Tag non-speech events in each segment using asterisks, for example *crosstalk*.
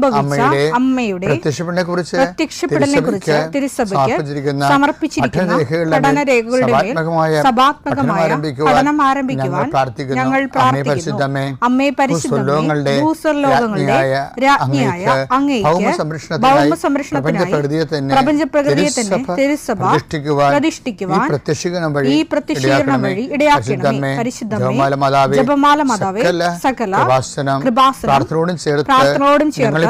സംഭവിച്ച അമ്മയുടെ കുറിച്ച് പ്രത്യക്ഷപ്പെടലിനെ കുറിച്ച് തിരുസഭയ്ക്ക് സമർപ്പിച്ചിരിക്കുന്ന പഠനരേഖകളുടെ പഠനരേഖകളുടെ മേൽ സഭാത്മകമായ സഭാത്മകമായ പഠനം ആരംഭിക്കുവാൻ ഞങ്ങൾ പ്രാർത്ഥിക്കുന്നു. അമ്മേ ഭൂസ്വർലോകങ്ങളുടെ രാജ്ഞിയായ അങ്ങേക്ക് തന്നെ തിരുസഭ പ്രതിഷ്ഠിക്കുവാൻ ഈ പ്രത്യക്ഷീകരണം വഴി ഇടയാക്കണമേ. പരിശുദ്ധമേ ജപമാല മാതാവേ സകല കൃപാസനം പ്രാർത്ഥനയോടും ചേർത്ത്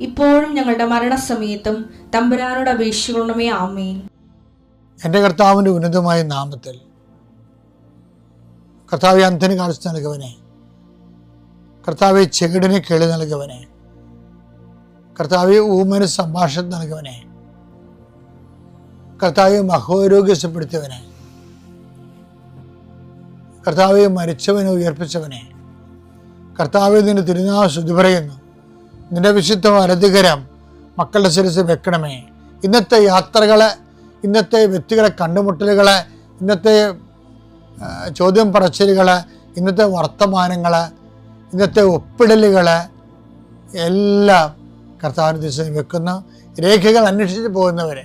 ഇപ്പോഴും ഞങ്ങളുടെ മരണസമയത്തും തമ്പുരാനോട് അപേക്ഷിക്കണമേ ആമേൻ. എന്റെ കർത്താവിന്റെ ഉന്നതമായ നാമത്തിൽ കർത്താവ് അന്ധന് കാണിച്ചു നൽകുവനെ. കർത്താവ് ചെകിടിന് കേളി നൽകുവനെ. കർത്താവ് ഊമന് സംഭാഷണം നൽകുവനെ. കർത്താവ് മഹോരോഗ്യസപ്പെടുത്തിയവനെ. കർത്താവ് മരിച്ചവനെ ഉയർപ്പിച്ചവനെ. കർത്താവ് നിന്റെ തിരുനാൾ ശുദ്ധി പറയുന്നു. നിന്റെ വിശുദ്ധ വലതുകരം മക്കളുടെ ശിരസ് വെക്കണമേ. ഇന്നത്തെ യാത്രകളെ ഇന്നത്തെ വ്യക്തികളെ കണ്ടുമുട്ടലുകളെ ഇന്നത്തെ ചോദ്യം പറച്ചിലുകൾ ഇന്നത്തെ വർത്തമാനങ്ങൾ ഇന്നത്തെ ഒപ്പിടലുകൾ എല്ലാം കർത്താവിന് ദിവസം വെക്കുന്ന. രേഖകൾ അന്വേഷിച്ച് പോകുന്നവരെ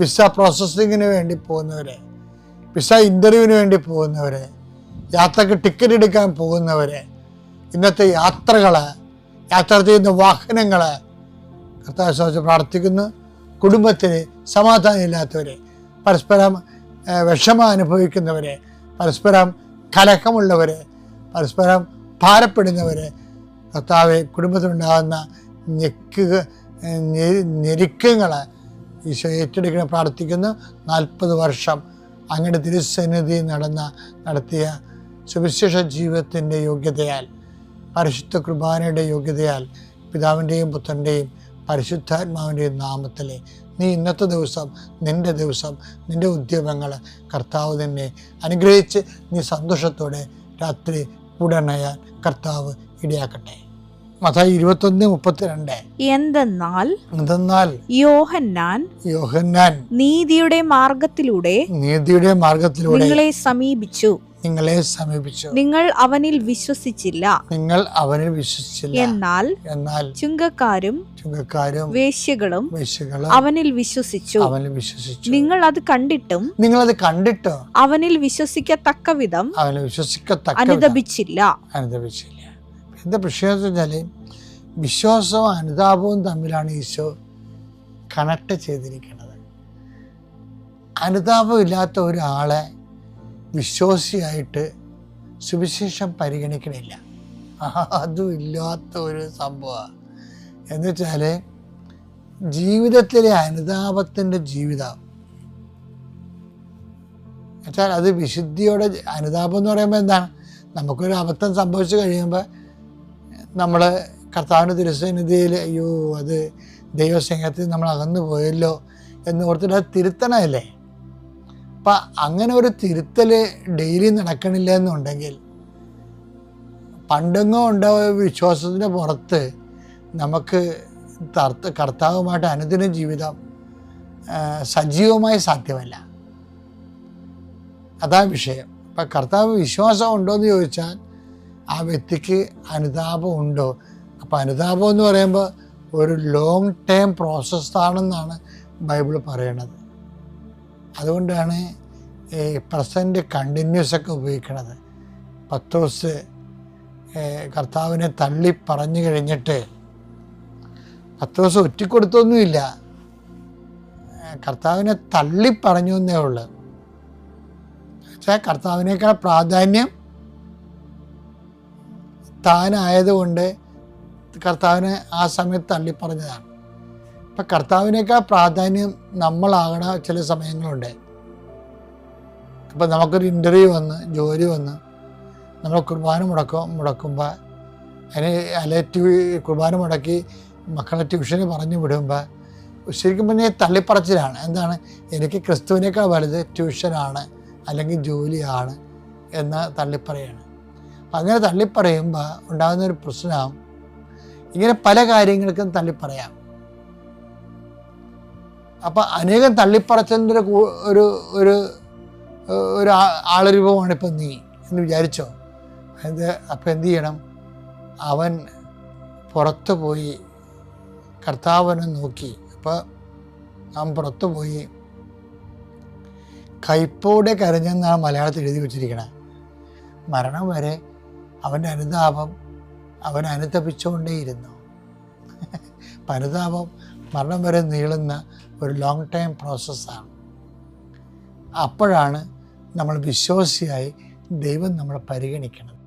വിസ പ്രോസസ്സിങ്ങിന് വേണ്ടി പോകുന്നവരെ വിസ ഇന്റർവ്യൂവിന് വേണ്ടി പോകുന്നവരെ യാത്രയ്ക്ക് ടിക്കറ്റ് എടുക്കാൻ പോകുന്നവരെ ഇന്നത്തെ യാത്രകൾ യാത്ര ചെയ്യുന്ന വാഹനങ്ങൾ കർത്താവ് സംബന്ധിച്ച് പ്രാർത്ഥിക്കുന്നു. കുടുംബത്തിൽ സമാധാനം ഇല്ലാത്തവരെ പരസ്പരം വിഷമം അനുഭവിക്കുന്നവരെ പരസ്പരം കലഹമുള്ളവരെ പരസ്പരം ഭാരപ്പെടുന്നവരെ കർത്താവെ കുടുംബത്തിലുണ്ടാകുന്ന ഞെക്കുക ഞെരുക്കങ്ങൾ ഈശോ ഏറ്റെടുക്കണം പ്രാർത്ഥിക്കുന്നു. നാൽപ്പത് വർഷം അങ്ങയുടെ തിരുസന്നിധി നടന്ന നടത്തിയ സുവിശേഷ ജീവിതത്തിന്റെ യോഗ്യതയാൽ പരിശുദ്ധ കുർബാനയുടെ യോഗ്യതയാൽ പിതാവിന്റെയും പുത്രന്റെയും പരിശുദ്ധാത്മാവിന്റെയും നാമത്തിൽ നീ ഇന്നത്തെ ദിവസം നിന്റെ ദിവസം നിന്റെ ഉദ്യമങ്ങൾ കർത്താവ് തന്നെ അനുഗ്രഹിച്ച് നീ സന്തോഷത്തോടെ രാത്രി ഉടനയാൻ കർത്താവ് ഇടയാക്കട്ടെ. മതായി ഇരുപത്തൊന്ന് മുപ്പത്തിരണ്ട്. എന്തെന്നാൽ എന്തെന്നാൽ യോഹന്നാൻ യോഹന്നാൻ നീതിയുടെ മാർഗത്തിലൂടെ നീതിയുടെ മാർഗത്തിലൂടെ നിങ്ങളെ സമീപിച്ചു. നിങ്ങളെ സമീപിച്ചു. നിങ്ങൾ അവനിൽ വിശ്വസിച്ചില്ല. നിങ്ങൾ അവനിൽ വിശ്വസിച്ചില്ല. എന്നാൽ എന്നാൽ ചുങ്കക്കാരും ചുങ്കക്കാരും വേശ്യകളും വേശ്യകളും അവനിൽ വിശ്വസിച്ചു. അവനിൽ വിശ്വസിച്ചു. നിങ്ങൾ അത് കണ്ടിട്ടും നിങ്ങൾ അത് കണ്ടിട്ടും അവനിൽ വിശ്വസിക്കത്തക്ക വിധം അവനെ വിശ്വസിക്കത്തക്ക അനുദപിച്ചില്ല. അനുദപിച്ചില്ല. എന്താ പ്രശ്നം വെച്ചാൽ വിശ്വാസവും അനുതാപവും തമ്മിലാണ് ഈശോ കണക്ട് ചെയ്തിരിക്കുന്നത്. അനുതാപം ഇല്ലാത്ത ഒരാളെ വിശ്വാസിയായിട്ട് സുവിശേഷം പരിഗണിക്കണില്ല. അതും ഇല്ലാത്ത ഒരു സംഭവമാണ് എന്നുവെച്ചാൽ ജീവിതത്തിലെ അനുതാപത്തിന്റെ ജീവിതം. എന്നുവെച്ചാൽ അത് വിശുദ്ധിയോടെ അനുതാപം എന്ന് പറയുമ്പോൾ എന്താണ്? നമുക്കൊരു അബദ്ധം സംഭവിച്ചു കഴിയുമ്പോൾ നമ്മൾ കർത്താവിന്റെ തിരുസന്നിധിയിൽ അയ്യോ അത് ദൈവസ്നേഹത്തിൽ നമ്മൾ അകന്നു പോയല്ലോ എന്ന് ഓർത്തിട്ട് അത് തിരുത്തണമല്ലേ? അപ്പം അങ്ങനെ ഒരു തിരുത്തൽ ഡെയിലി നടക്കണില്ല എന്നുണ്ടെങ്കിൽ പണ്ടെങ്ങോ ഉണ്ടായ വിശ്വാസത്തിന്റെ പുറത്ത് നമുക്ക് തർത്ത കർത്താവുമായിട്ട് അനുദിന ജീവിതം സജീവമായി സാധ്യമല്ല. അതാ വിഷയം. അപ്പം കർത്താവ് വിശ്വാസം ഉണ്ടോ എന്ന് ചോദിച്ചാൽ ആ വ്യക്തിക്ക് അനുതാപം ഉണ്ടോ? അപ്പം അനുതാപം എന്ന് പറയുമ്പോൾ ഒരു ലോങ് ടേം പ്രോസസ്സാണെന്നാണ് ബൈബിൾ പറയണത്. അതുകൊണ്ടാണ് ഈ പ്രസന്റ് കണ്ടിന്യൂസ് ഒക്കെ ഉപയോഗിക്കണത്. പത്തോസ് കർത്താവിനെ തള്ളി പറഞ്ഞു കഴിഞ്ഞിട്ട് പത്തോസ് ഒറ്റിക്കൊടുത്തൊന്നുമില്ല. കൊടുത്തൊന്നുമില്ല കർത്താവിനെ തള്ളി പറഞ്ഞു എന്നേ ഉള്ളൂ. പക്ഷേ കർത്താവിനേക്കാൾ പ്രാധാന്യം താനായതുകൊണ്ട് കർത്താവിനെ ആ സമയത്ത് തള്ളിപ്പറഞ്ഞതാണ് അപ്പം കർത്താവിനേക്കാൾ പ്രാധാന്യം നമ്മളാകണ ചില സമയങ്ങളുണ്ട്. ഇപ്പം നമുക്കൊരു ഇന്റർവ്യൂ വന്ന് ജോലി വന്ന് നമ്മൾ കുർബാന മുടക്കും മുടക്കുമ്പോൾ അതിന് അല്ലെ കുർബാന മുടക്കി മക്കളെ ട്യൂഷന് പറഞ്ഞു വിടുമ്പോൾ ശരിക്കും പറഞ്ഞാൽ തള്ളിപ്പറച്ചിലാണ്. എന്താണ്? എനിക്ക് ക്രിസ്തുവിനേക്കാൾ വലുത് ട്യൂഷനാണ് അല്ലെങ്കിൽ ജോലിയാണ് എന്ന് തള്ളിപ്പറയാണ്. അപ്പം അങ്ങനെ തള്ളിപ്പറയുമ്പോൾ ഉണ്ടാകുന്ന ഒരു പ്രശ്നം ഇങ്ങനെ പല കാര്യങ്ങൾക്കും തള്ളിപ്പറയാം. അപ്പം അനേകം തള്ളിപ്പറച്ചതിന്റെ ഒരു ഒരു ഒരു ആളരൂപമാണ് ഇപ്പം നീ എന്ന് വിചാരിച്ചോ? അത് അപ്പം എന്തു ചെയ്യണം? അവൻ പുറത്തു പോയി കർത്താവിനെ നോക്കി. അപ്പോൾ അവൻ പുറത്തു പോയി കൈപ്പോടെ കരഞ്ഞെന്നാണ് മലയാളത്തിൽ എഴുതി വച്ചിരിക്കണത് മരണം വരെ അവന്റെ അനുതാപം അവൻ അനുതപിച്ചുകൊണ്ടേയിരുന്നു. *laughs* അനുതാപം മരണം വരെ നീളുന്ന ഒരു ലോങ് ടൈം പ്രോസസ്സാണ് അപ്പോഴാണ് നമ്മൾ വിശ്വാസിയായി ദൈവം നമ്മളെ പരിഗണിക്കുന്നത്